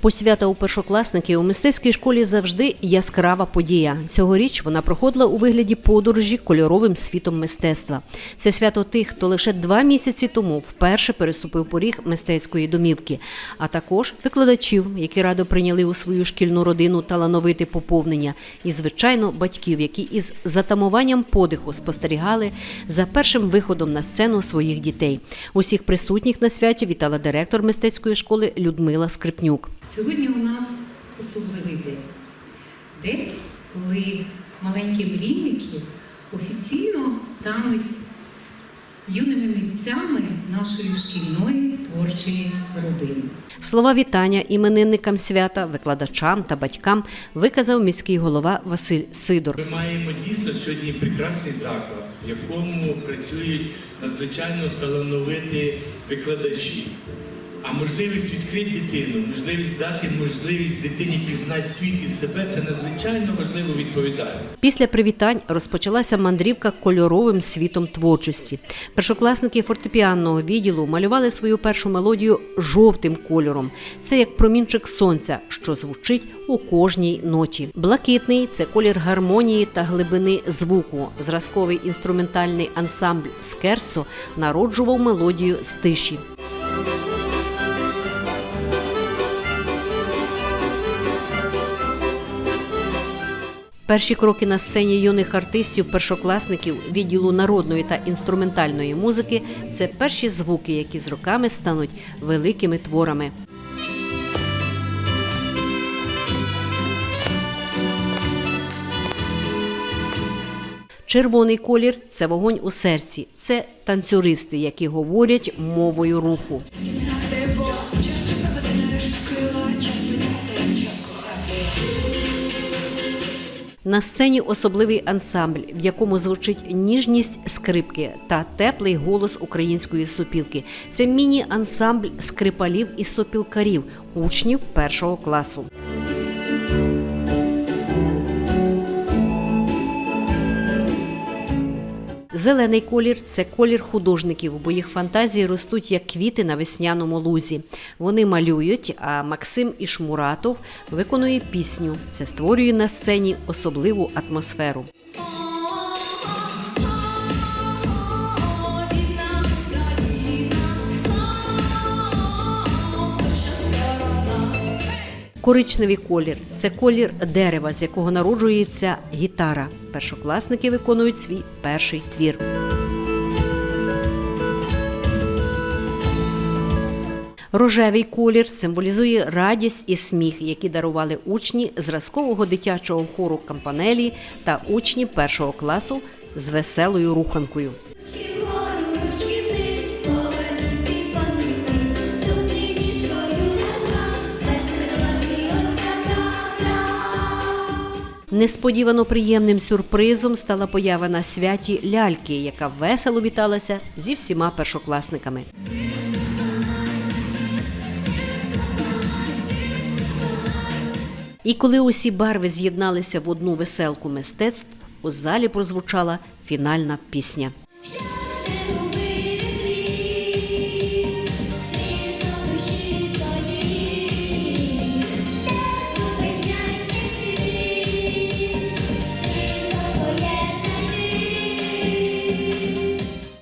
Посвята у першокласників у мистецькій школі завжди яскрава подія. Цьогоріч вона проходила у вигляді подорожі кольоровим світом мистецтва. Це свято тих, хто лише два місяці тому вперше переступив поріг мистецької домівки, а також викладачів, які радо прийняли у свою шкільну родину талановите поповнення, і звичайно батьків, які із затамуванням подиху спостерігали за першим виходом на сцену своїх дітей. Усіх присутніх на святі вітала директор мистецької школи Людмила Скрипнюк. Сьогодні у нас особливий день. День, коли маленькі мрійники офіційно стануть юними митцями нашої шкільної творчої родини. Слова вітання іменинникам свята, викладачам та батькам виказав міський голова Василь Сидор. Ми маємо дійсно сьогодні прекрасний заклад, в якому працюють надзвичайно талановиті викладачі. А можливість відкрити дитину, можливість дати можливість дитині пізнати світ і себе це надзвичайно важливо відповідає. Після привітань розпочалася мандрівка кольоровим світом творчості. Першокласники фортепіанного відділу малювали свою першу мелодію жовтим кольором. Це як промінчик сонця, що звучить у кожній ноті. Блакитний це колір гармонії та глибини звуку. Зразковий інструментальний ансамбль Скерсо народжував мелодію з тиші. Перші кроки на сцені юних артистів, першокласників відділу народної та інструментальної музики це перші звуки, які з роками стануть великими творами. Червоний колір це вогонь у серці. Це танцюристи, які говорять мовою руху. На сцені особливий ансамбль, в якому звучить ніжність скрипки та теплий голос української сопілки. Це міні-ансамбль скрипалів і сопілкарів, учнів першого класу. Зелений колір це колір художників, бо їх фантазії ростуть як квіти на весняному лузі. Вони малюють, а Максим Ішмуратов виконує пісню. Це створює на сцені особливу атмосферу. Коричневий колір це колір дерева, з якого народжується гітара. Першокласники виконують свій перший твір. Рожевий колір символізує радість і сміх, які дарували учні зразкового дитячого хору Кампанелі та учні першого класу з веселою руханкою. Несподівано приємним сюрпризом стала поява на святі ляльки, яка весело віталася зі всіма першокласниками. І коли усі барви з'єдналися в одну веселку мистецтв, у залі прозвучала фінальна пісня.